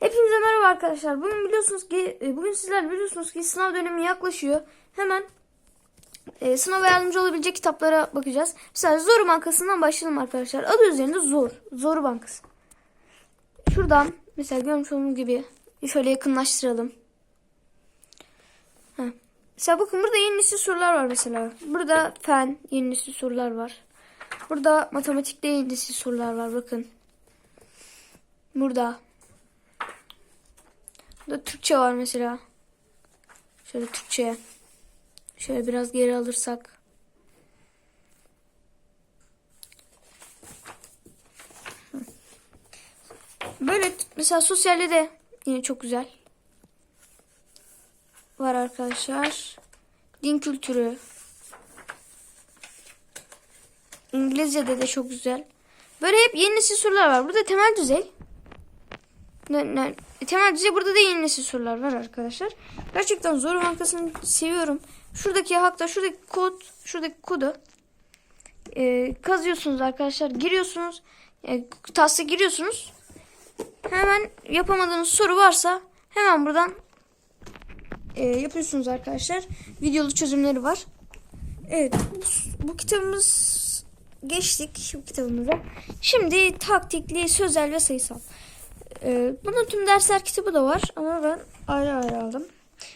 Hepinize merhaba arkadaşlar. Bugün biliyorsunuz ki e, bugün sizler biliyorsunuz ki sınav dönemi yaklaşıyor. Hemen e, sınava yardımcı olabilecek kitaplara bakacağız. Mesela Zor Bankası'ndan başlayalım arkadaşlar. Adı üzerinde Zor. Zor Bankası. Şuradan mesela görmüş olduğunuz gibi şöyle yakınlaştıralım. Heh. Mesela bakın burada yeni nesil sorular var mesela. Burada fen yeni nesil sorular var. Burada matematikte yeni nesil sorular var bakın. Burada. Burada Türkçe var mesela. Şöyle Türkçe. Şöyle biraz geri alırsak. Böyle mesela sosyalde de yine çok güzel. Var arkadaşlar. Din kültürü. İngilizce'de de çok güzel. Böyle hep yeni nesil sorular var. Burada temel düzey. Ne, ne, temel düzey burada da yeni sorular var arkadaşlar. Gerçekten zor bankasını seviyorum. Şuradaki hakta şuradaki kod şuradaki kodu e, kazıyorsunuz arkadaşlar. Giriyorsunuz. E, TAS'a giriyorsunuz. Hemen yapamadığınız soru varsa hemen buradan e, yapıyorsunuz arkadaşlar. Videolu çözümleri var. Evet bu, bu kitabımız geçtik bu kitabımıza. Şimdi taktikli, sözel ve sayısal. Ee, bunun tüm dersler kitabı da var ama ben ayrı ayrı aldım.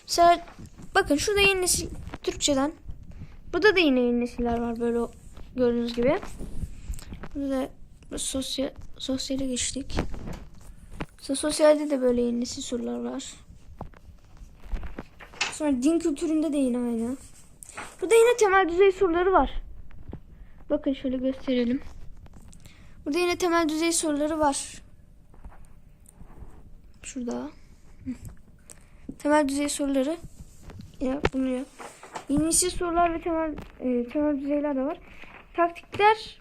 Mesela bakın şurada yeni nesil Türkçeden. Burada da yine yeni nesiller var böyle gördüğünüz gibi. Burada sosyal sosyale geçtik. Mesela sosyalde de böyle yeni nesil sorular var. Sonra din kültüründe de yine aynı. Burada yine temel düzey soruları var. Bakın şöyle gösterelim. Burada yine temel düzey soruları var. Şurada. Temel düzey soruları. Ya bunu ya. Yenisi sorular ve temel e, temel düzeyler de var. Taktikler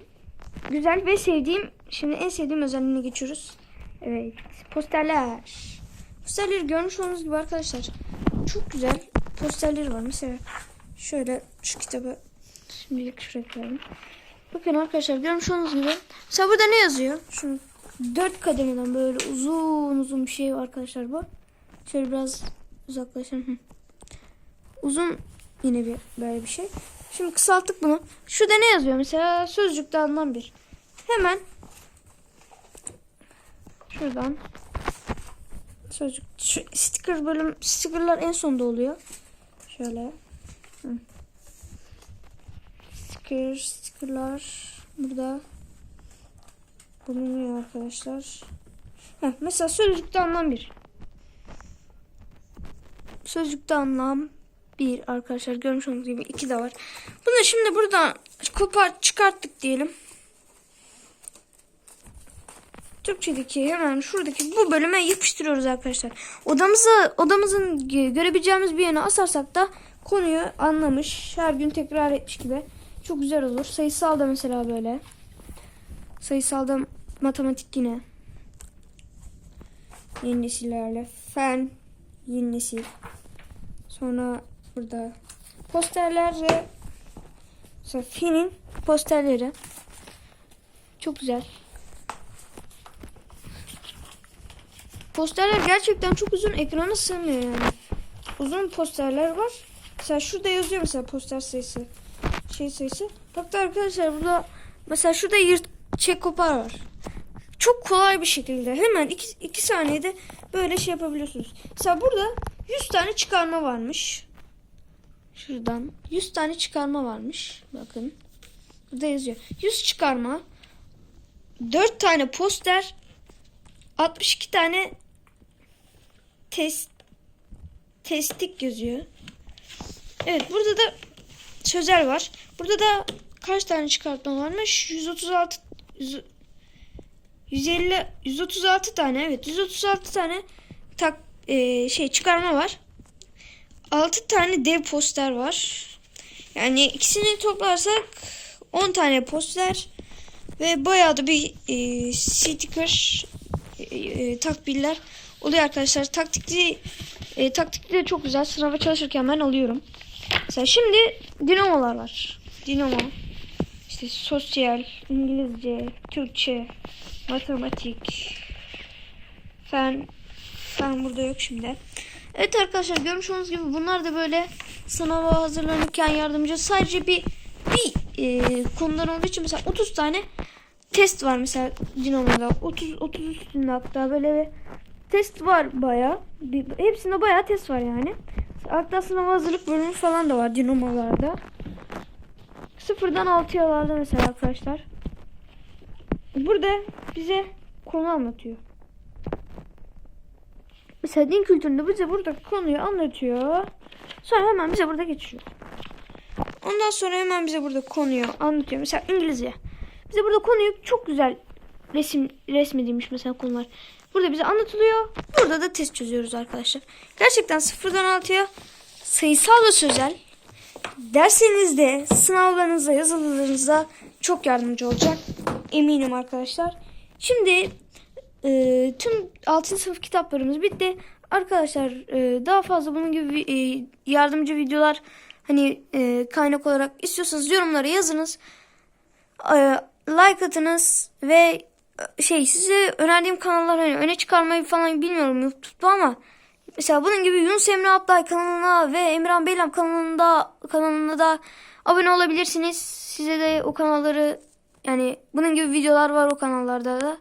güzel ve sevdiğim şimdi en sevdiğim özelliğine geçiyoruz. Evet. Posterler. Posterleri görmüş olduğunuz gibi arkadaşlar. Çok güzel posterleri var. Mesela şöyle şu kitabı şimdilik şuraya koyalım. Bakın arkadaşlar görmüş olduğunuz gibi. Mesela burada ne yazıyor? Şunu dört kademeden böyle uzun uzun bir şey var arkadaşlar bu. Şöyle biraz uzaklaşalım. Uzun yine bir böyle bir şey. Şimdi kısalttık bunu. Şurada ne yazıyor mesela sözcükte alınan bir. Hemen şuradan sözcük şu sticker bölüm stickerlar en sonda oluyor. Şöyle. Sticker, stickerlar burada bulunuyor arkadaşlar. Heh, mesela sözcükte anlam bir. Sözcükte anlam bir arkadaşlar görmüş olduğunuz gibi iki de var. Bunu şimdi buradan kopar çıkarttık diyelim. Türkçedeki hemen şuradaki bu bölüme yapıştırıyoruz arkadaşlar. Odamızı odamızın görebileceğimiz bir yere asarsak da konuyu anlamış, her gün tekrar etmiş gibi çok güzel olur. Sayısal da mesela böyle. Sayısalda matematik yine. Yeni nesillerle. Fen yeni nesil. Sonra burada posterler ve fenin posterleri. Çok güzel. Posterler gerçekten çok uzun ekrana sığmıyor yani. Uzun posterler var. Mesela şurada yazıyor mesela poster sayısı. Şey sayısı. Hatta arkadaşlar burada mesela şurada yırt çek kopar var. Çok kolay bir şekilde hemen 2 saniyede böyle şey yapabiliyorsunuz. Mesela burada 100 tane çıkarma varmış. Şuradan 100 tane çıkarma varmış. Bakın. Burada yazıyor. 100 çıkarma. 4 tane poster. 62 tane test testik yazıyor. Evet burada da sözel var. Burada da kaç tane çıkartma varmış? 136 100, 150 136 tane evet 136 tane tak e, şey çıkarma var. 6 tane dev poster var. Yani ikisini toplarsak 10 tane poster ve bayağı da bir e, sticker e, e, takbiller oluyor arkadaşlar. Taktikli e, taktikli de çok güzel. Sınava çalışırken ben alıyorum. Mesela şimdi dinamolar var. Dinamo. İşte sosyal, İngilizce, Türkçe, matematik, fen, Ben burada yok şimdi. Evet arkadaşlar görmüş olduğunuz gibi bunlar da böyle sınava hazırlanırken yardımcı. Sadece bir bir e, konudan olduğu için mesela 30 tane test var mesela Dinamo'da. 30 30 üstünde hatta böyle bir test var baya. Hepsinde baya test var yani. Hatta sınava hazırlık bölümü falan da var Dinamo'larda. Sıfırdan 6'yalarda mesela arkadaşlar. Burada bize konu anlatıyor. Mesela din kültüründe bize burada konuyu anlatıyor. Sonra hemen bize burada geçiyor. Ondan sonra hemen bize burada konuyu anlatıyor. Mesela İngilizce. Bize burada konuyu çok güzel resim resmedilmiş mesela konular. Burada bize anlatılıyor. Burada da test çözüyoruz arkadaşlar. Gerçekten sıfırdan 6'ya sayısal ve sözel derslerinizde, sınavlarınızda, yazılılarınızda çok yardımcı olacak. Eminim arkadaşlar. Şimdi e, tüm 6. sınıf kitaplarımız bitti. Arkadaşlar e, daha fazla bunun gibi e, yardımcı videolar hani e, kaynak olarak istiyorsanız yorumlara yazınız. E, like atınız ve e, şey size önerdiğim kanallar hani öne çıkarmayı falan bilmiyorum YouTube'da ama mesela bunun gibi Yunus Emre Ablay kanalına ve Emirhan Beylem kanalında kanalına da abone olabilirsiniz. Size de o kanalları yani bunun gibi videolar var o kanallarda da.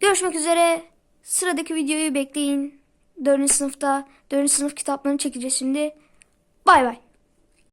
Görüşmek üzere. Sıradaki videoyu bekleyin. 4. sınıfta 4. sınıf kitaplarını çekeceğiz şimdi. Bay bay.